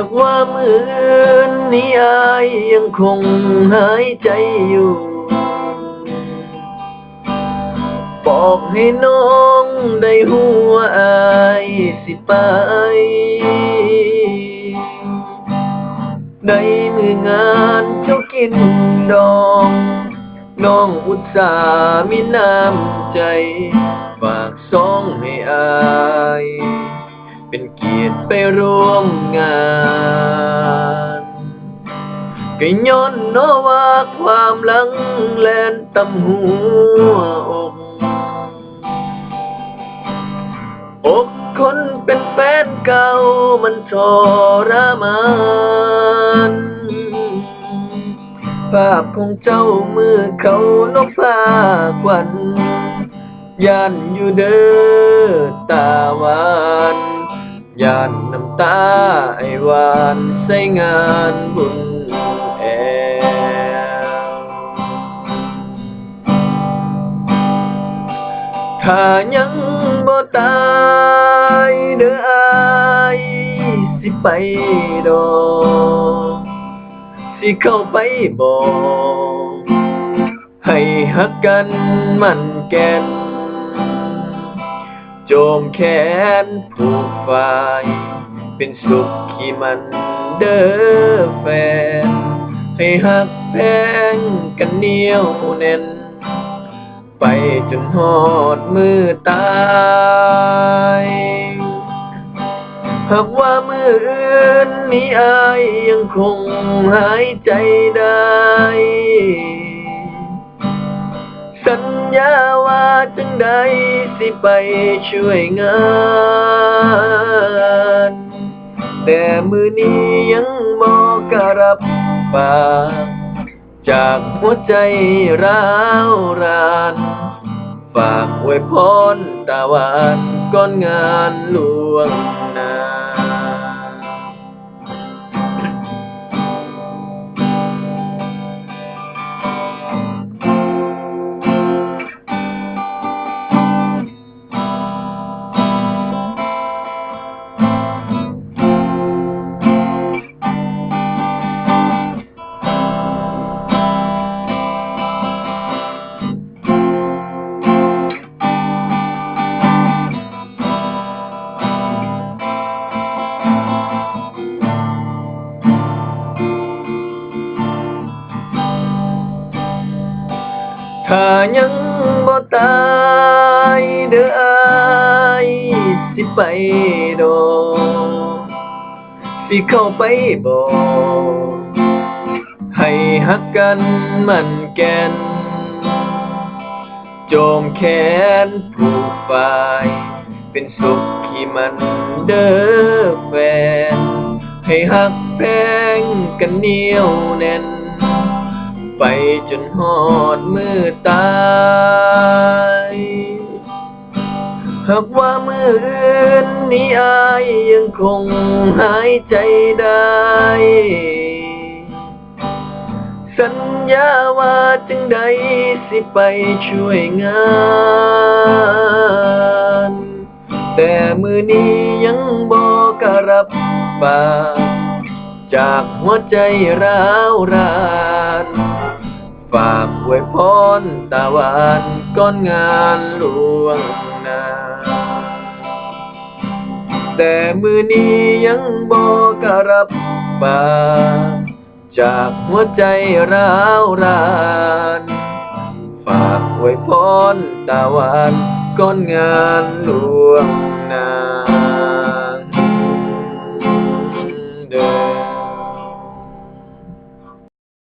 ากว่ามือนี้อายยังคงหายใจอยู่ บอกให้น้องได้หัวอายสิไปในมืองานเจ้ากินดอง น้องอุตส่าห์มีน้ำใจ ฝากซองให้อาย เป็นเกียรติไปร่วมงานก็ย้อนนว่าความหลังแลนตำหัวอกอกคนเป็นแฟนเก่ามันทรมานภาพของเจ้ามือเขานกพาควันย่านอยู่เด้อตาวา ย่านน้ำตาไอหวานใส่งานบุญแอวถ้ายังบ่ตายเด้ออายสิไปดอกสิเข้าไปบอกให้ฮักกันมันแก่น จมแขนผูกฝ่ายเป็นสุขที่มันเด้อแฟน ให้ฮักแพงกันเหนียวแน่น ไปจนหอดมือตายหากว่ามืออื่นนี้อายยังคงหายใจได้ ญาว่าจังใดสิไปช่วยงาน แต่มือนี้ยังบอกกะรับปากจากหัวใจร้าวราน ฝากไว้พรตาหวานก่อนงานหลวง ถ้ายังบ่ตายเด้ออายสิไปดอกสิเข้าไปบอกให้ฮักกันมันแก่นโจมแขนผูกฝ่าย เป็นสุขที่มันเด้อแฟน ให้ฮักแพงกันเหนียวแน่น ไปจนหอดมือตายหากว่ามืออื่นนี้อายยังคงหายใจได้ สัญญาว่าจึงใดสิไปช่วยงาน แต่มือนี้ยังบอกกะรับปากจากหัวใจร้าวราน ฝากไว้พรตาหวานก้อนงานหลวงนาแต่มือนี้ยังบอกกะรับปาจากหัวใจร้าวราน ฝากไว้พรตาหวานก้อนงานหลวงนา